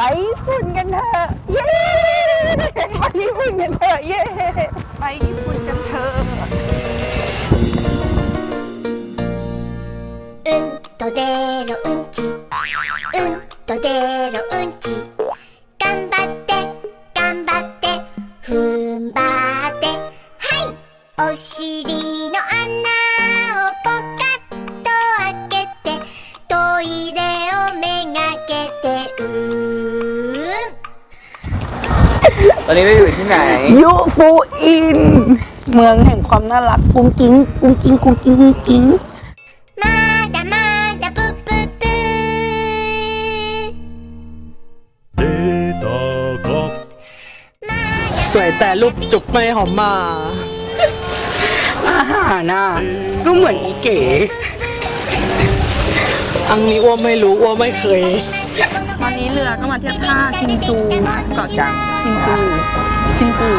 ไปญี่ปุ่นกันเถอะเย้ไปญี่ปุ่นกันเถอะเย้ไปญี่ปุ่นกันเถอะ うんと出ろうんちうんと出ろうんち頑張って頑張って踏ん張ってはいお尻の穴 ตอนนี้ไราอยู่ที่ไหน ยูฟูอิน เมืองแห่งความน่ารักกุ้งกิ้งกุ้งกิ้งกุ้งกิ้งกุ้งกิ้งมาจะมาจะปุ๊บปุ๊บปุ๊บสวยแต่รูปจุกไม่หอมมาอาหารน่ะก็เหมือนอีเก๋ อังนี้อ้วไม่รู้อ้วไม่เคย ตอนนี้เรือก็มาเทียบท่าชินจูเกาะจังชินจูชินปู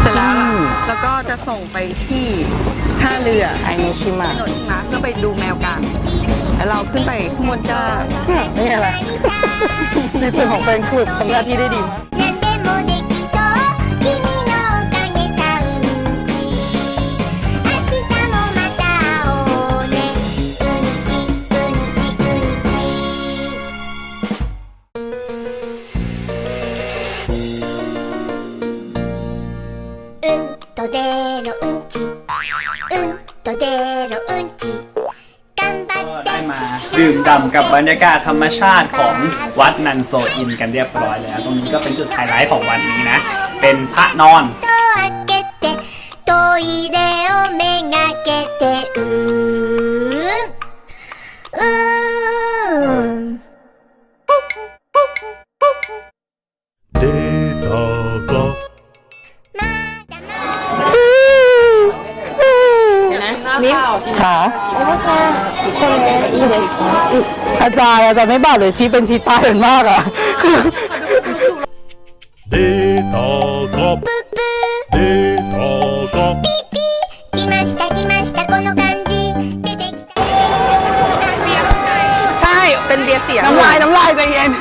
เสร็จแล้วล่ะแล้วก็จะส่งไปที่ท่าเรือไอโนชิมะโนชิมะเพื่อไปดูแมวกันแล้วเราขึ้นไปข้างบนจ้านี่อะไร ในส่วนของเป็นคือทำหน้าที่ได้ดีมาก んと出ろうんちうんと出ろうんち頑張 ก็ って ได้มาดื่มด่ำกับบรรยากาศธรรมชาติของวัดนันโซอินกันเรียบร้อยแล้ว ตรงนี้ก็เป็นจุดไฮไลท์ของวันนี้นะ เป็นพระนอน 戸 ค่ะอาจารย์อาจารย์ไม่บอกเลยชี้เป็นชี้ตายเป็นมากอ่ะ 出たか出たか来ました来ましたこの感じ出てきた ใช่ เป็นเบียร์เสียงน้ำลาย น้ำลายใจเย็น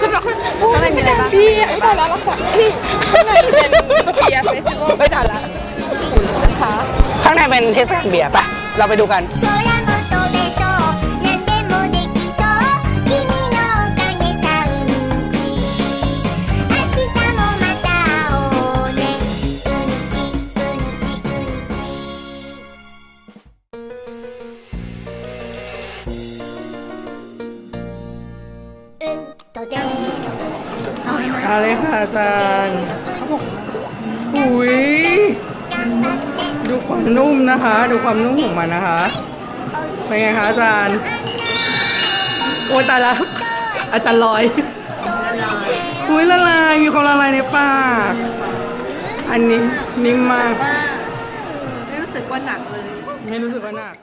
ข้างในมีอะไรบ้างพี่ไม่ได้แล้วค่ะพี่ข้างในเป็นเบียร์เฟสติวัลไม่จัดละข้างในเป็นเทศกาลเบียร์ปะ เราไปดูกัน อะไรค่ะอาจารย์เขาบอก นุ่มนะคะ ดูความนุ่มของมันนะคะเป็นไงคะอาจารย์ โอ้ยตายแล้วอาจารย์ลอยอุ้ยละลายมีความละลายในปาก อันนี้นิ่มมาก ไม่รู้สึกว่าหนักเลย ไม่รู้สึกว่าหนัก